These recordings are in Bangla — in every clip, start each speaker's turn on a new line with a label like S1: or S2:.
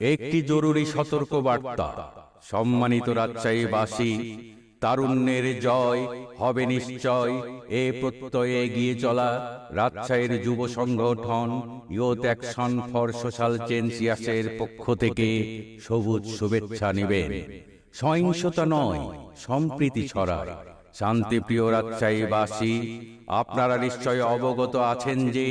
S1: একটি জরুরি সতর্ক বার্তা সম্মানিত রাজশাহীবাসী, তারুণ্যের জয় হবে নিশ্চয়। এ প্রত্যয়ে এগিয়ে চলা রাজশাহীর যুব সংগঠন ইয়ুথ অ্যাকশন ফর সোশ্যাল চেঞ্জিয়াসের পক্ষ থেকে সবুজ শুভেচ্ছা নেবেন। সহিংসতা নয়, সম্প্রীতি ছড়ায়। শান্তিপ্রিয় রাজশাহীবাসী আপনারা নিশ্চয় অবগত আছেন যে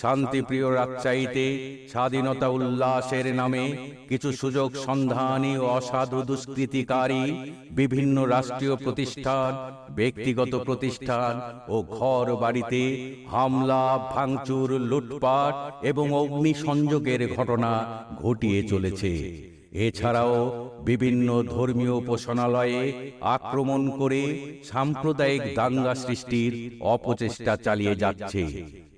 S1: শান্তিপ্রিয় রাজশাহীতে স্বাধীনতা উল্লাসের নামে কিছু সুযোগ সন্ধানী ও অসাধু দুষ্কৃতিকারী বিভিন্ন রাষ্ট্রীয় প্রতিষ্ঠান ব্যক্তিগত প্রতিষ্ঠান ও ঘর বাড়িতে হামলা ভাঙচুর লুটপাট এবং অগ্নিসংযোগের ঘটনা ঘটিয়ে চলেছে। এছাড়াও বিভিন্ন ধর্মীয় উপাসনালয়ে আক্রমণ করে সাম্প্রদায়িক দাঙ্গা সৃষ্টির অপচেষ্টা চালিয়ে যাচ্ছে,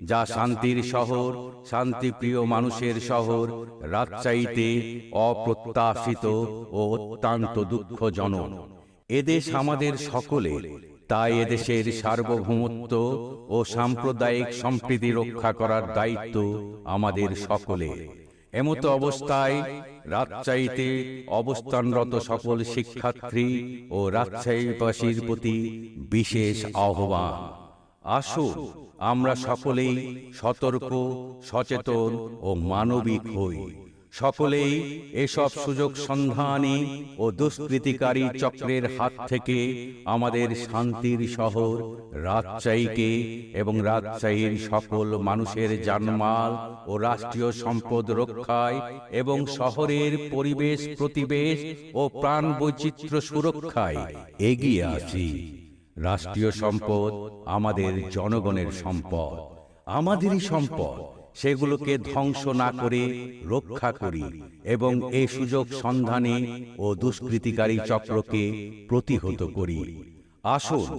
S1: যা শান্তির শহর, শান্তিপ্রিয় মানুষের শহর, রাজশাহীতে অপ্রত্যাশিত ও অত্যন্ত দুঃখজনক। এদেশ আমাদের সকলের তাই এদেশের সার্বভৌমত্ব ও সাম্প্রদায়িক সম্প্রীতি রক্ষা করার দায়িত্ব আমাদের সকলের। এমতো অবস্থায় রাজশাহীতে অবস্থানরত সকল শিক্ষার্থী ও রাজশাহীবাসীর প্রতি বিশেষ আহ্বান। আসো আমরা সকলেই সতর্ক সচেতন ও মানবিক হই। সকলেই এসব সুযোগ সন্ধানী ও দুষ্কৃতিকারী চক্রের হাত থেকে আমাদের শান্তির শহর রাজশাহীকে এবং রাজশাহীর সকল মানুষের জানমাল ও রাষ্ট্রীয় সম্পদ রক্ষায় এবং শহরের পরিবেশ প্রতিবেশ ও প্রাণ বৈচিত্র্য সুরক্ষায় এগিয়ে আসি। রাষ্ট্রীয় সম্পদ আমাদের জনগণের সম্পদ। আমাদেরই সম্পদ। সেগুলোকে ধ্বংস না করে রক্ষা করি এবং এ সুযোগ সন্ধানে ও দুষ্কৃতিকারী চক্রকে প্রতিহত করি। আসুন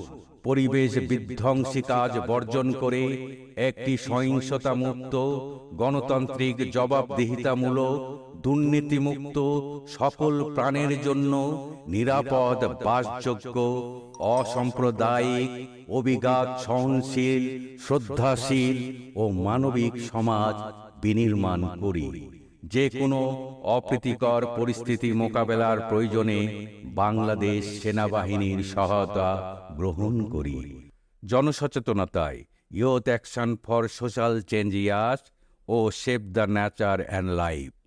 S1: পরিবেশ বিধ্বংসী কাজ বর্জন করে একটি সহিংসতা মুক্ত গণতান্ত্রিক জবাবদিহিতামূলক দুর্নীতিমুক্ত সকল প্রাণের জন্য নিরাপদ বাসযোগ্য অসাম্প্রদায়িক অভিঘাত সহনশীল শ্রদ্ধাশীল ও মানবিক সমাজ বিনির্মাণ করি। যে কোনো অপ্রীতিকর পরিস্থিতি মোকাবেলার প্রয়োজনে বাংলাদেশ সেনাবাহিনীর সহায়তা গ্রহণ করি। জনসচেতনতায় ইয়ুথ অ্যাকশন ফর সোশ্যাল চেঞ্জিয়াস ও save the nature and life.